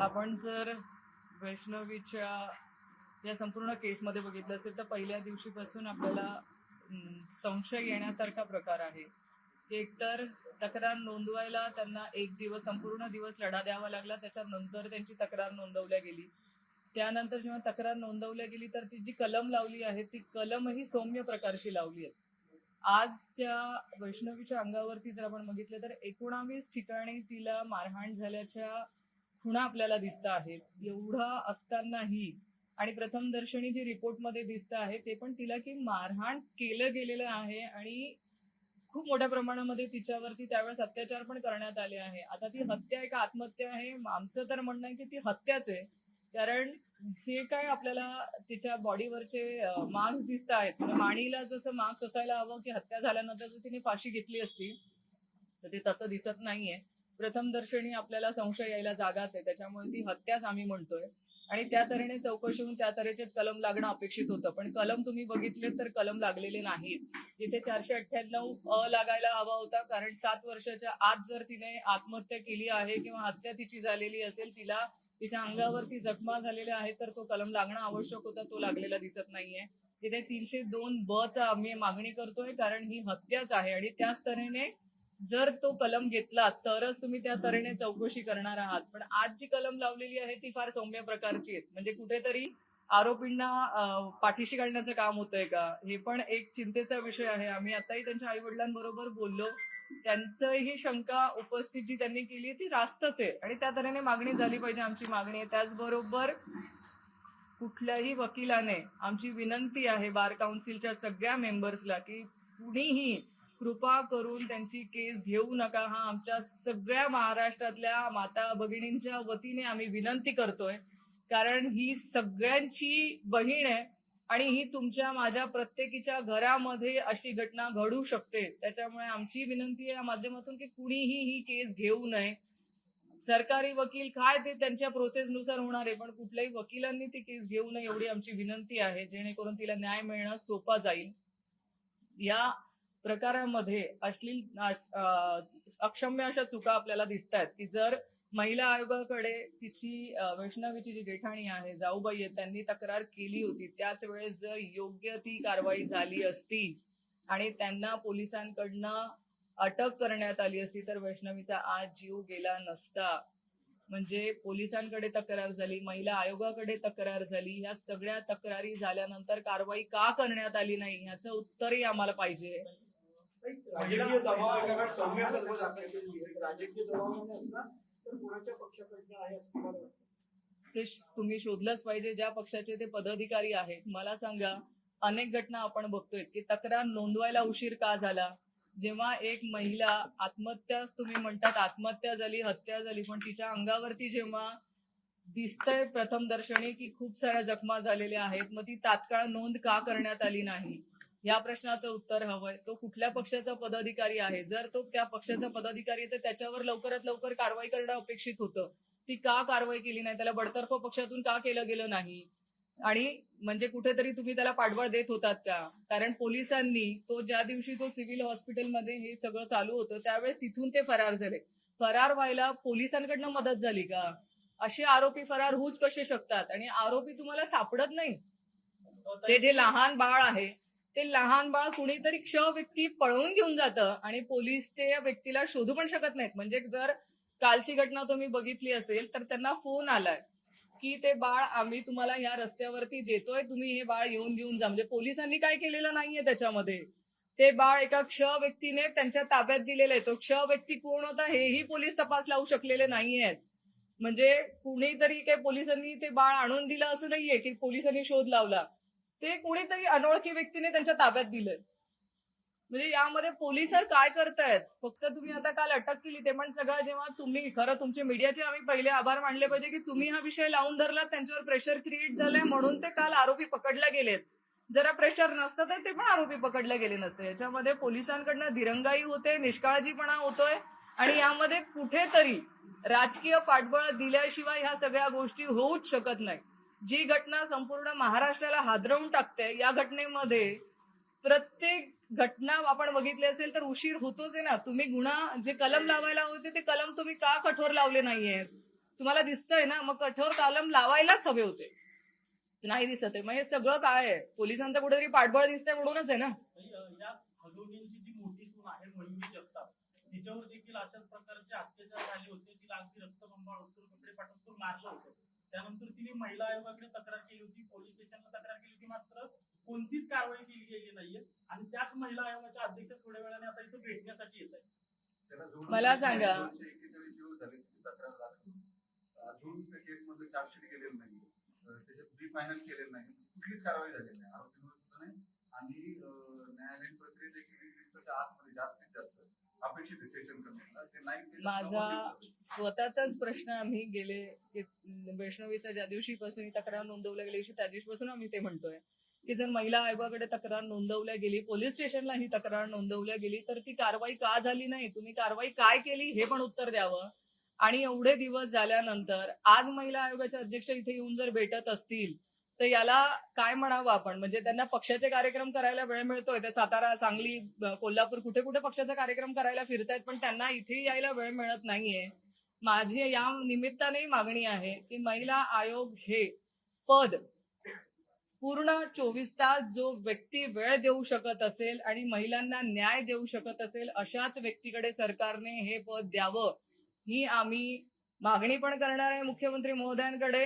आपण जर वैष्णवीच्या या संपूर्ण केसमध्ये बघितलं असेल तर पहिल्या दिवशीपासून आपल्याला संशय येण्यासारखा प्रकार आहे. एकतर तक्रार नोंदवायला त्यांना एक दिवस संपूर्ण दिवस लढा द्यावा लागला त्याच्यानंतर त्यांची तक्रार नोंदवल्या गेली. त्यानंतर जेव्हा तक्रार नोंदवल्या गेली तर ती जी कलम लावली आहे ती कलम ही सौम्य प्रकारची लावली आहे. आज त्या वैष्णवीच्या अंगावरती जर आपण बघितलं तर एकोणावीस ठिकाणी तिला मारहाण झाल्याच्या खुणा आपल्याला दिसत आहेत एवढं असतानाही आणि प्रथम दर्शनी जे रिपोर्टमध्ये दिसत आहे ते पण तिला की मारहाण केलं गेलेलं आहे आणि खूप मोठ्या प्रमाणामध्ये तिच्यावरती त्यावेळेस अत्याचार पण करण्यात आले आहे. आता ती हत्या आहे का आत्महत्या आहे. आमचं तर म्हणणं आहे की ती हत्याच आहे. कारण जे काय आपल्याला तिच्या बॉडीवरचे मार्क्स दिसत आहेत म्हणजे माणीला जसं मार्क्स असायला हवं की हत्या झाल्यानंतर जर तिने फाशी घेतली असती तर ते तसं दिसत नाहीये. प्रथम दर्शनी आपल्याला संशय यायला जागाच आहे. त्याच्यामुळे ती हत्याच आम्ही म्हणतोय. आणि त्या तऱ्हेने चौकशी होऊन त्या तऱ्हेचेच कलम लागणं अपेक्षित होतं. पण कलम तुम्ही बघितले तर कलम लागलेले नाहीत. तिथे चारशे अठ्ठ्याण्णव अ लागायला हवा होता कारण सात वर्षाच्या आत जर तिने आत्महत्या केली आहे किंवा हत्या तिची झालेली असेल तिला तिच्या अंगावरती जखमा झालेल्या आहेत तर तो कलम लागणं आवश्यक होता. तो लागलेला दिसत नाहीये. तिथे तीनशे दोन ब चा आम्ही मागणी करतोय कारण ही हत्याच आहे. आणि त्याच तऱ्हेने जर तो कलम घेतला तरच तुम्ही त्या तऱ्हेने चौकशी करणार आहात. पण आज जी कलम लावलेली आहे ती फार सौम्य प्रकारची आहे म्हणजे कुठेतरी आरोपींना पाठीशी घालण्याचं काम होतंय का? हे पण एक चिंतेचा विषय आहे. आम्ही आताही त्यांच्या आई वडिलांबरोबर बोललो. त्यांचंही शंका उपस्थित जी त्यांनी केली ती जास्तच आहे. आणि त्या तऱ्हेने मागणी झाली पाहिजे आमची मागणी आहे. त्याचबरोबर कुठल्याही वकिलाने आमची विनंती आहे बार काउन्सिलच्या सगळ्या मेंबर्सला की कुणीही कृपा करून त्यांची केस घेऊ नका. हा आमच्या सगळ्या महाराष्ट्रातल्या माता भगिनींच्या वतीने आम्ही विनंती करतोय. कारण ही सगळ्यांची बहीण आहे आणि ही तुमच्या माझ्या प्रत्येकीच्या घरामध्ये अशी घटना घडू शकते. त्याच्यामुळे आमची विनंती आहे या माध्यमातून की कुणीही ही केस घेऊ नये. सरकारी वकील काय ते त्यांच्या प्रोसेसनुसार होणार आहे पण कुठल्याही वकिलांनी ती केस घेऊ नये एवढी आमची विनंती आहे. जेणेकरून तिला न्याय मिळणं सोपा जाईल. या प्रकारामध्ये अश्लील अक्षम्य अशा चुका आपल्याला दिसत आहेत की जर महिला आयोगाकडे तिची वैष्णवीची जी जेठाणी आहे जाऊबाई आहे त्यांनी तक्रार केली होती त्याच वेळेस जर योग्य ती कारवाई झाली असती आणि त्यांना पोलिसांकडनं अटक करण्यात आली असती तर वैष्णवीचा आज जीव गेला नसता. म्हणजे पोलिसांकडे तक्रार झाली महिला आयोगाकडे तक्रार झाली ह्या सगळ्या तक्रारी झाल्यानंतर कारवाई का करण्यात आली नाही ह्याचं उत्तरही आम्हाला पाहिजे. राजकीय दबाव सौम्य तत्व राजकीय असणार तर कोणाच्या पक्षाकडनं आहे असं तुम्हाला वाटतं? ते तुम्ही शोधलंच पाहिजे ज्या पक्षाचे ते पदाधिकारी आहेत. मला सांगा अनेक घटना आपण बघतोय की तक्रार नोंदवायला उशीर का झाला? जेव्हा एक महिला आत्महत्या तुम्ही म्हणतात आत्महत्या झाली हत्या झाली पण तिच्या अंगावरती जेव्हा दिसतंय प्रथम दर्शनी की खूप साऱ्या जखमा झालेल्या आहेत मग ती तात्काळ नोंद का करण्यात आली नाही? या प्रश्नाचं उत्तर हवंय. तो कुठल्या पक्षाचा पदाधिकारी आहे? जर तो त्या पक्षाचा पदाधिकारी आहे तर त्याच्यावर लवकरात लवकर कारवाई करणं अपेक्षित होतं. ती का कारवाई केली नाही? त्याला बडतर्फ पक्षातून का केलं गेलं नाही? आणि म्हणजे कुठेतरी तुम्ही त्याला पाठबळ देत होतात का? कारण पोलिसांनी तो ज्या दिवशी तो सिव्हिल हॉस्पिटलमध्ये हे सगळं चालू होतं त्यावेळेस तिथून ते फरार झाले. फरार व्हायला पोलिसांकडनं मदत झाली का? असे आरोपी फरार होऊच कसे शकतात? आणि आरोपी तुम्हाला सापडत नाही? ते जे लहान बाळ आहे ते लहान बाळ कुणीतरी क्ष व्यक्ती पळवून घेऊन जातं आणि पोलीस ते व्यक्तीला शोधू पण शकत नाहीत. म्हणजे जर कालची घटना तुम्ही बघितली असेल तर त्यांना फोन आलाय की ते बाळ आम्ही तुम्हाला या रस्त्यावरती देतोय तुम्ही हे बाळ येऊन घेऊन जा. म्हणजे पोलिसांनी काय केलेलं नाहीये त्याच्यामध्ये. ते बाळ एका क्ष व्यक्तीने त्यांच्या ताब्यात दिलेलं आहे. तो क्ष व्यक्ती कोण होता हेही पोलीस तपास लावू शकलेले नाहीयेत. म्हणजे कुणीतरी काही पोलिसांनी ते बाळ आणून दिलं असं नाहीये की पोलिसांनी शोध लावला. ते कुणीतरी अनोळखी व्यक्तीने त्यांच्या ताब्यात दिलंय. म्हणजे यामध्ये पोलीस काय करतायत? फक्त तुम्ही आता काल अटक केली ते पण सगळं जेव्हा तुम्ही खरं तुमचे मीडियाचे आम्ही पहिले आभार मानले पाहिजे की तुम्ही हा विषय लावून धरला त्यांच्यावर प्रेशर क्रिएट झालंय म्हणून ते काल आरोपी पकडले गेलेत. जरा प्रेशर नसतं तर ते पण आरोपी पकडले गेले नसते. याच्यामध्ये पोलिसांकडनं दिरंगाई होते निष्काळजीपणा होतोय आणि यामध्ये कुठेतरी राजकीय पाठबळ दिल्याशिवाय ह्या सगळ्या गोष्टी होऊच शकत नाही जी घटना संपूर्ण महाराष्ट्राला हादरवून टाकते या घटनेमध्ये प्रत्येक घटना आपण बघितली असेल तर उशीर होतोच आहे ना. तुम्ही गुन्हा जे कलम लावायला होते ते कलम तुम्ही का कठोर लावले नाहीयेत तुम्हाला दिसतंय ना मग कठोर कालम लावायलाच हवे होते. नाही दिसत आहे. मग हे सगळं काय आहे? पोलिसांचं कुठेतरी पाठबळ दिसतंय म्हणूनच आहे ना. तिच्यावर देखील अशाच प्रकारचे अत्याचार झाले होते. तिला अगदी रक्तबंबाळ होतो कपडे पाठवून मारलं होतं. त्यानंतर तिने महिला आयोगाकडे तक्रार केली होती पोलीस स्टेशनला तक्रार केली होती मात्र कोणतीच कारवाई केली गेली नाहीये. आणि त्याच महिला आयोगाच्या अध्यक्ष थोड्या वेळाने आता इथं भेटण्यासाठी येत आहेत. मला सांगा. अजून त्या केस मध्ये चार्जशीट केलेलं नाही अं, त्याच्यात प्री फायनल केलेलं नाही. कुठलीच कारवाई झालेली नाही. आरोपींवर सुद्धा नाही आणि न्यायालयीन प्रक्रियेत देखील आतमध्ये जास्तीत जास्त. अपेक्षित आहे सेशन करण्याला ते नाही केलं तर माझा. स्वतःचाच प्रश्न आम्ही गेले वैष्णवीचा ज्या दिवशीपासून ही तक्रार नोंदवल्या गेली त्या दिवशीपासून आम्ही ते म्हणतोय. की जर महिला आयोगाकडे तक्रार नोंदवल्या गेली पोलीस स्टेशनला ही तक्रार नोंदवल्या गेली तर ती कारवाई का झाली नाही? तुम्ही कारवाई काय केली हे पण उत्तर द्यावं. आणि एवढे दिवस झाल्यानंतर आज महिला आयोगाचे अध्यक्ष इथे येऊन जर भेटत असतील तर याला काय म्हणावं आपण? म्हणजे त्यांना पक्षाचे कार्यक्रम करायला वेळ मिळतोय. ते सातारा सांगली कोल्हापूर कुठे कुठे पक्षाचा कार्यक्रम करायला फिरतायत पण त्यांना इथे यायला वेळ मिळत नाहीये. माझी या निमित्ताने मागणी आहे की महिला आयोग हे पद पूर्ण चोवीस तास जो व्यक्ती वेळ देऊ शकत असेल आणि महिलांना न्याय देऊ शकत असेल अशाच व्यक्तीकडे सरकारने हे पद द्यावं. ही आम्ही मागणी पण करणार आहे मुख्यमंत्री महोदयांकडे.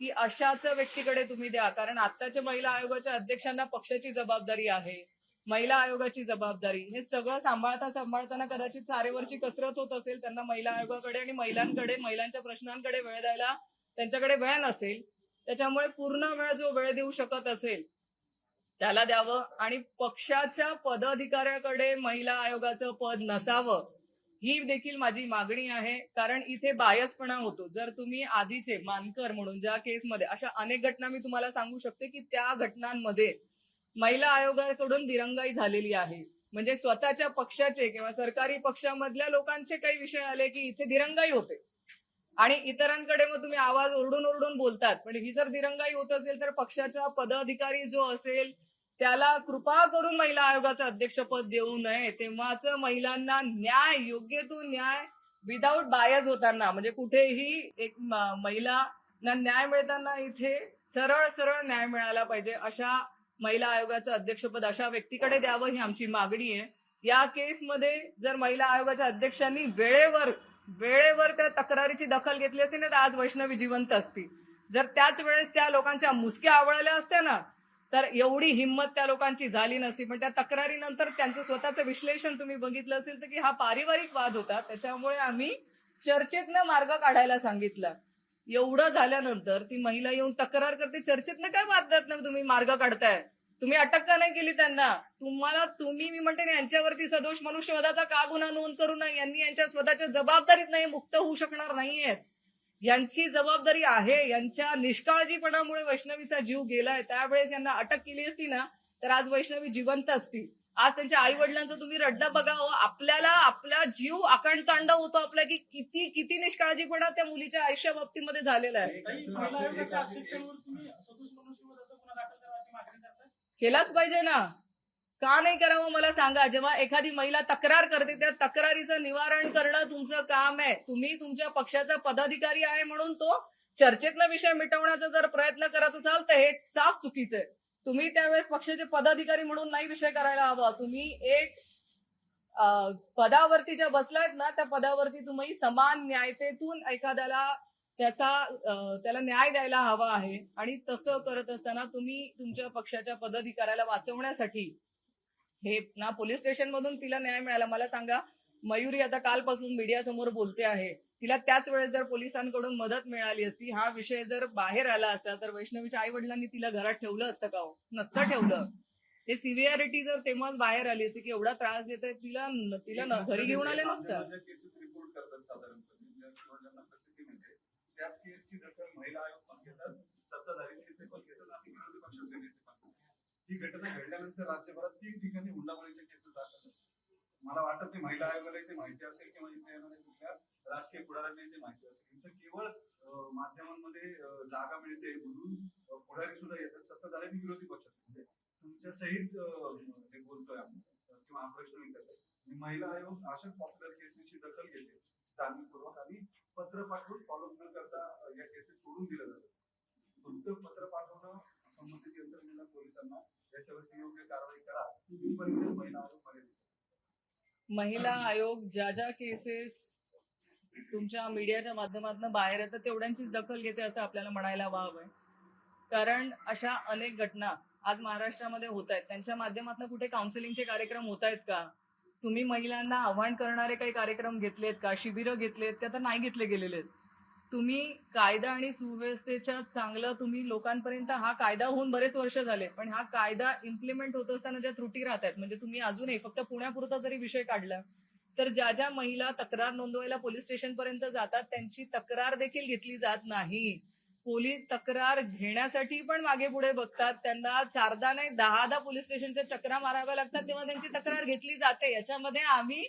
की अशाच व्यक्तीकडे तुम्ही द्या. कारण आताच्या महिला आयोगाच्या अध्यक्षांना पक्षाची जबाबदारी आहे. महिला आयोगाची जबाबदारी. हे सगळं सांभाळता सांभाळताना कदाचित सारेवरची कसरत होत असेल. त्यांना महिला आयोगाकडे आणि महिलांकडे महिलांच्या प्रश्नांकडे वेळ द्यायला त्यांच्याकडे वेळ नसेल. त्याच्यामुळे पूर्ण वेळ जो वेळ देऊ शकत असेल त्याला द्यावं. आणि पक्षाच्या पदाधिकाऱ्याकडे महिला आयोगाचं पद नसावं. ही देखील माझी मागणी आहे. कारण इथे बायसपणा होतो. जर तुम्ही आधीचे मानकर म्हणून ज्या केसमध्ये अशा अनेक घटना मी तुम्हाला सांगू शकते की त्या घटनांमध्ये महिला आयोगाकडून दिरंगाई झालेली आहे. म्हणजे स्वतःच्या पक्षाचे किंवा सरकारी पक्षामधल्या लोकांचे काही विषय आले की इथे दिरंगाई होते. आणि इतरांकडे मग तुम्ही आवाज ओरडून ओरडून बोलतात. पण ही जर दिरंगाई होत असेल तर पक्षाचा पदाधिकारी जो असेल त्याला कृपा करून महिला आयोगाचं अध्यक्षपद देऊ नये. तेव्हाच महिलांना न्याय योग्य तो न्याय विदाऊट बायस होताना म्हणजे कुठेही एक महिला महिलांना न्याय मिळताना इथे सरळ सरळ न्याय मिळाला पाहिजे. अशा महिला आयोगाचं अध्यक्षपद अशा व्यक्तीकडे द्यावं ही आमची मागणी आहे. या केसमध्ये जर महिला आयोगाच्या अध्यक्षांनी वेळेवर वेळेवर त्या तक्रारीची दखल घेतली असती ना तर आज वैष्णवी जिवंत असती. जर त्याच वेळेस त्या लोकांच्या मुसक्या आवळल्या असत्या ना तर एवढी हिंमत त्या लोकांची झाली नसती. पण त्या तक्रारीनंतर त्यांचं स्वतःचं विश्लेषण तुम्ही बघितलं असेल तर की हा पारिवारिक वाद होता. त्याच्यामुळे आम्ही चर्चेतनं मार्ग काढायला सांगितलं. एवढं झाल्यानंतर ती महिला येऊन तक्रार करते चर्चेतनं काय वादत नाही तुम्ही मार्ग काढताय? तुम्ही अटक का नाही केली त्यांना? तुम्हाला तुम्ही मी म्हणते ना यांच्यावरती सदोष मनुष्यवधाचा का गुन्हा नोंद करू नये? यांनी यांच्या स्वतःच्या जबाबदारीत नाही मुक्त होऊ शकणार नाहीयेत. यांची जबाबदारी आहे यांच्या निष्काळजीपणामुळे वैष्णवीचा जीव गेलाय त्यावेळेस यांना अटक केली असती ना तर आज वैष्णवी जिवंत असती. आज त्यांच्या आई वडिलांचा तुम्ही रड्डा बघा हो आपल्याला आपला जीव आकांडतांड होतो आपल्या की किती किती निष्काळजीपणा त्या मुलीच्या आयुष्या बाबतीमध्ये झालेला आहे. केलाच पाहिजे ना. का नाही करावं मला सांगा? जेव्हा एखादी महिला तक्रार करते त्या तक्रारीचं निवारण करणं तुमचं काम आहे. तुम्ही तुमच्या पक्षाचा पदाधिकारी आहे म्हणून तो चर्चेतला विषय मिटवण्याचा जर प्रयत्न करत असाल तर हे साफ चुकीचं आहे. तुम्ही त्यावेळेस पक्षाचे पदाधिकारी म्हणून नाही विषय करायला हवा. तुम्ही एक पदावरती ज्या बसलायत ना त्या पदावरती तुम्ही समान न्यायतेतून एखाद्याला त्याचा त्याला न्याय द्यायला हवा आहे. आणि तसं करत असताना तुम्ही तुमच्या पक्षाच्या पदाधिकाऱ्याला वाचवण्यासाठी हे ना पोलीस स्टेशन मधून तिला न्याय मिळाला. मला सांगा मयुरी आता कालपासून मीडिया समोर बोलते आहे. तिला त्याच वेळेस जर पोलिसांकडून मदत मिळाली असती हा विषय जर बाहेर आला असता तर वैष्णवीच्या आई वडिलांनी तिला घरात ठेवलं असतं का हो? नसतं ठेवलं. ते सिव्हिअरिटी जर तेव्हाच बाहेर आली असती की एवढा त्रास देत तिला तिला न- घरी घेऊन आले नसतं. महिला आयोग पण घेतात सत्ताधारी नेते पण घेतात आणि विरोधी पक्षाचे नेते ही घटना घडल्यानंतर राज्यभरात तीन ठिकाणी हुंडाबळीच्या केसेस दाखल मला वाटत नाही महिला आयोगाला ते माहिती असेल किंवा इथे येणाऱ्या कुठल्या राजकीय पुढाऱ्यांना ते माहिती असेल. इथं केवळ माध्यमांमध्ये जागा मिळते म्हणून पुढारी सुद्धा येतात. सत्ता आणि विरोधी पक्षाचे म्हणजे तुमच्या सहित हे बोलतोय आपण. किंवा हा प्रश्न विचारतोय. महिला आयोग अशा पॉप्युलर केसेसची दखल घेते. जाणीवपूर्वक आणि पत्र पाठवून फॉलोअप न करता या केसेस सोडून दिल्या जातात तुमचं पत्र पाठवणं संबंधित यंत्रणेला पोलिसांना याच्यावरती योग्य कारवाई करा इथपर्यंत महिला आयोग मर्यादित आहे. महिला आयोग ज्या ज्या केसेस तुमच्या मीडियाच्या माध्यमातून बाहेर येतात तेवढ्यांचीच दखल घेते असं आपल्याला म्हणायला वाव. आहे कारण अशा अनेक घटना आज महाराष्ट्रामध्ये होत आहेत त्यांच्या माध्यमातून कुठे काउन्सिलिंगचे कार्यक्रम होत आहेत का? तुम्ही महिलांना आव्हान करणारे काही कार्यक्रम घेतलेत का? शिबिरं घेतलेत का? तर नाही घेतले गेलेले आहेत. तुम्ही कायदा आणि सुव्यवस्थेच्या चांगलं तुम्ही लोकांपर्यंत हा कायदा होऊन बरेच वर्ष झाले पण हा कायदा इम्प्लिमेंट होत असताना ज्या त्रुटी राहत आहेत म्हणजे तुम्ही अजूनही फक्त पुण्यापुरता जरी विषय काढला तर ज्या ज्या महिला तक्रार नोंदवायला पोलीस स्टेशन पर्यंत जातात त्यांची तक्रार देखील घेतली जात नाही. पोलीस तक्रार घेण्यासाठी पण मागे पुढे बघतात त्यांना चारदा नाही दहादा पोलीस स्टेशनच्या चक्रा माराव्या लागतात तेव्हा त्यांची तक्रार घेतली जाते. याच्यामध्ये आम्ही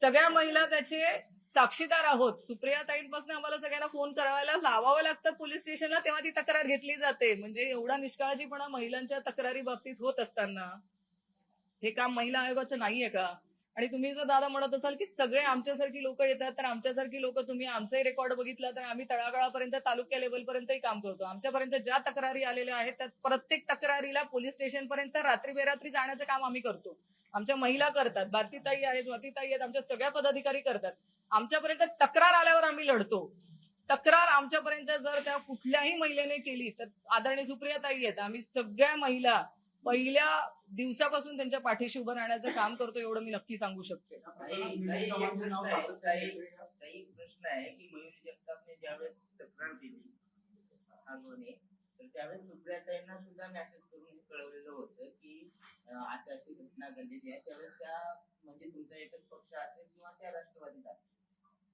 सगळ्या महिला त्याचे साक्षीदार आहोत. सुप्रिया ताईंपासून आम्हाला सगळ्यांना फोन करायला लावावं लागतं पोलीस स्टेशनला तेव्हा ती तक्रार घेतली जाते. म्हणजे एवढा निष्काळजीपणा महिलांच्या तक्रारी बाबतीत होत असताना. हे काम महिला आयोगाचं नाहीये का? आणि तुम्ही जर दादा म्हणत असाल की सगळे आमच्यासारखी लोक येतात तर आमच्यासारखी लोक तुम्ही आमचाही रेकॉर्ड बघितला तर आम्ही तळागाळापर्यंत तालुक्या लेवलपर्यंतही काम करतो. आमच्यापर्यंत ज्या तक्रारी आलेल्या आहेत त्या प्रत्येक तक्रारीला पोलीस स्टेशनपर्यंत रात्री बेरात्री जाण्याचं काम आम्ही करतो. आमच्या महिला करतात भारतीताई आहे स्वातीताई आहेत आमच्या सगळ्या पदाधिकारी करतात. आमच्यापर्यंत तक्रार आल्यावर आम्ही लढतो. तक्रार आमच्यापर्यंत जर त्या कुठल्याही महिलेने केली तर आदरणीय सुप्रिया ताई आहेत आम्ही सगळ्या महिला पहिल्या दिवसापासून त्यांच्या पाठीशी उभं राहण्याचं काम करतो एवढं मी नक्की सांगू शकते. प्रश्न आहे की मयुरी जगतापने ज्यावेळेस तक्रार दिली तर त्यावेळेस सुप्रियाताईंना सुद्धा मेसेज करून कळवलेलं होतं की अं, अशी अशी घटना घडलेली आहे. त्यावेळेस त्या म्हणजे तुमचा एकच पक्ष असेल किंवा त्या राष्ट्रवादीत असेल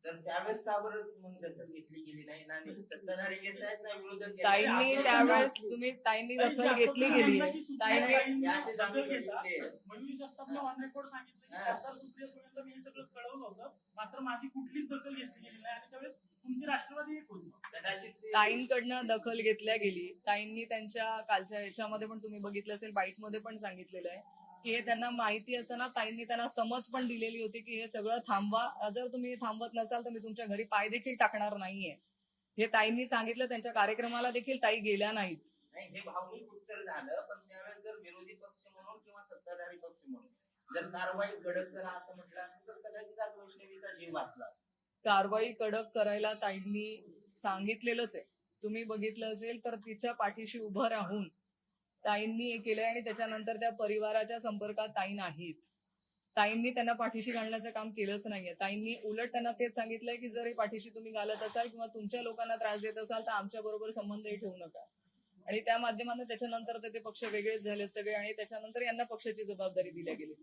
तर त्यावेळेस का बरं मग दखल घेतली गेली नाही ना आणि सत्ताधारी घेत आहेत ना विरोधक घेत आहेत? ताईंनी त्यावेळेस तुम्ही ताईंनी दखल घेतली गेली. ताईंनी या असे दाखले घेतले. मयुरी जगतापने ऑन रेकॉर्ड सांगितलं की हा. खासदार सुप्रियापर्यंत मी हे सगळं कळवलं होतं. मात्र माझी कुठलीच दखल घेतली गेली नाही. आणि त्यावेळेस तुमची राष्ट्रवादी एक होती ताईंकडनं दखल घेतल्या गेली. ताईंनी त्यांच्या कालच्या याच्यामध्ये पण तुम्ही बघितलं असेल बाईटमध्ये पण सांगितलेलं आहे की हे त्यांना माहिती असताना ताईंनी त्यांना समज पण दिलेली होती की हे सगळं थांबवा. जर तुम्ही थांबवत नसाल तर मी तुमच्या घरी पाय देखील टाकणार नाहीये. हे ताईंनी सांगितलं त्यांच्या कार्यक्रमाला देखील ताई गेल्या नाहीत. नाही हे भावनिक उत्तर झालं पण त्यावेळेस जर विरोधी पक्ष म्हणून किंवा सत्ताधारी पक्ष म्हणून जर कारवाई करा असं म्हटलं तर कदाचित आज वैष्णवीचा जीव वाचला. कारवाई कडक करायला ताईंनी सांगितलेलंच आहे. तुम्ही बघितलं असेल तर तिच्या पाठीशी उभं राहून ताईंनी हे केलंय आणि त्याच्यानंतर त्या परिवाराच्या संपर्कात ताई नाहीत. ताईंनी त्यांना पाठीशी घालण्याचं काम केलंच नाहीये. ताईंनी उलट त्यांना तेच सांगितलंय की जर हे पाठीशी तुम्ही घालत असाल किंवा तुमच्या लोकांना त्रास देत असाल तर आमच्या बरोबर संबंधही ठेवू नका. आणि त्या माध्यमातून त्याच्यानंतर ते पक्ष वेगळेच झाले सगळे आणि त्याच्यानंतर यांना पक्षाची जबाबदारी दिल्या गेली.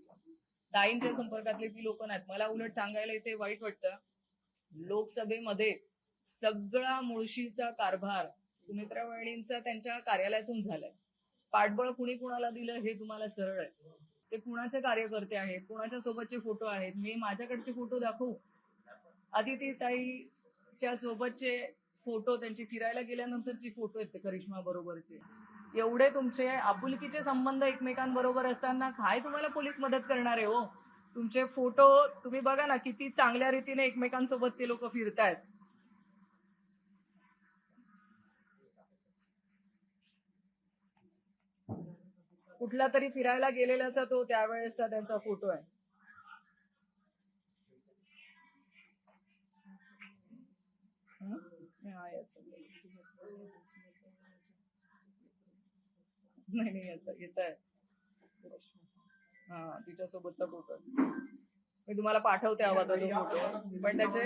ताईंच्या संपर्कातले ती लोक नाहीत. मला उलट सांगायला इथे वाईट वाटतं. लोकसभेमध्ये सगळा मुळशीचा कारभार सुमित्रा वहिनींचा त्यांच्या कार्यालयातून झालाय. पाठबळ कुणी कुणाला दिलं हे तुम्हाला सरळ आहे. ते कुणाचे कार्यकर्ते आहेत कुणाच्या सोबतचे फोटो आहेत मी माझ्याकडचे फोटो दाखवू? आदिती ताईच्या सोबतचे फोटो त्यांची फिरायला गेल्यानंतरचे फोटो आहेत करिश्मा बरोबरचे. एवढे तुमचे आपुलकीचे संबंध एकमेकांबरोबर असताना काय तुम्हाला पोलीस मदत करणार आहे हो? तुमचे फोटो तुम्ही बघा ना किती चांगल्या रीतीने एकमेकांसोबत ते लोक फिरतायत. कुठला तरी फिरायला गेलेल्याचा तो त्यावेळेसचा त्यांचा फोटो आहे. नाही नाही याचा याचा आहे. हा तिच्यासोबतचा फोटो मी तुम्हाला पाठवते हवा तो फोटो पण त्याचे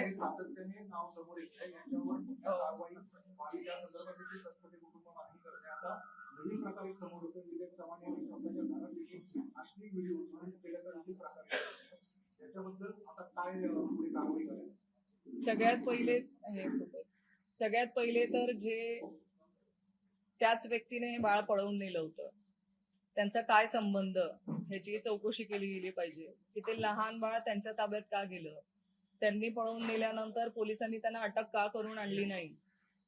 सगळ्यात पहिले हे. सगळ्यात पहिले तर जे त्याच व्यक्तीने हे बाळ पळवून नेलं होतं. त्यांचा काय संबंध? ह्याची चौकशी केली गेली पाहिजे. की ते लहान बाळ त्यांच्या ताब्यात का गेलं? त्यांनी पळवून नेल्यानंतर पोलिसांनी त्यांना अटक का करून आणली नाही?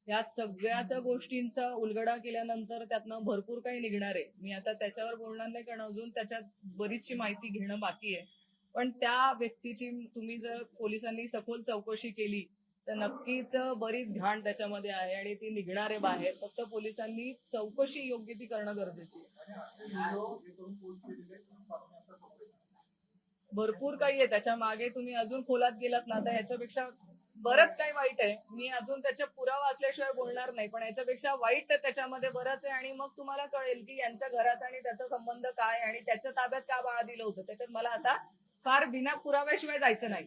या सगळ्याच गोष्टींचा उलगडा केल्यानंतर त्यातनं भरपूर काही निघणार आहे. मी आता त्याच्यावर बोलणार नाही कारण अजून त्याच्यात बरीचशी माहिती घेणं बाकी आहे. पण त्या व्यक्तीची तुम्ही जर पोलिसांनी सखोल चौकशी केली तर नक्कीच बरीच घाण त्याच्यामध्ये आहे आणि ती निघणारे बाहेर. फक्त पोलिसांनी चौकशी योग्य ती करणं गरजेची भरपूर काही आहे. त्याच्यामागे तुम्ही अजून खोलात गेलात ना तर ह्याच्यापेक्षा बरंच काही वाईट आहे. मी अजून त्याच्या पुरावा असल्याशिवाय बोलणार नाही पण याच्यापेक्षा वाईट त्याच्यामध्ये बरंच आहे आणि मग तुम्हाला कळेल की यांच्या घराचा आणि त्याचा संबंध काय आणि त्याच्या ताब्यात का बाळा दिलं होतं. त्याच्यात मला आता फार बिना पुराव्याशिवाय जायचं नाही.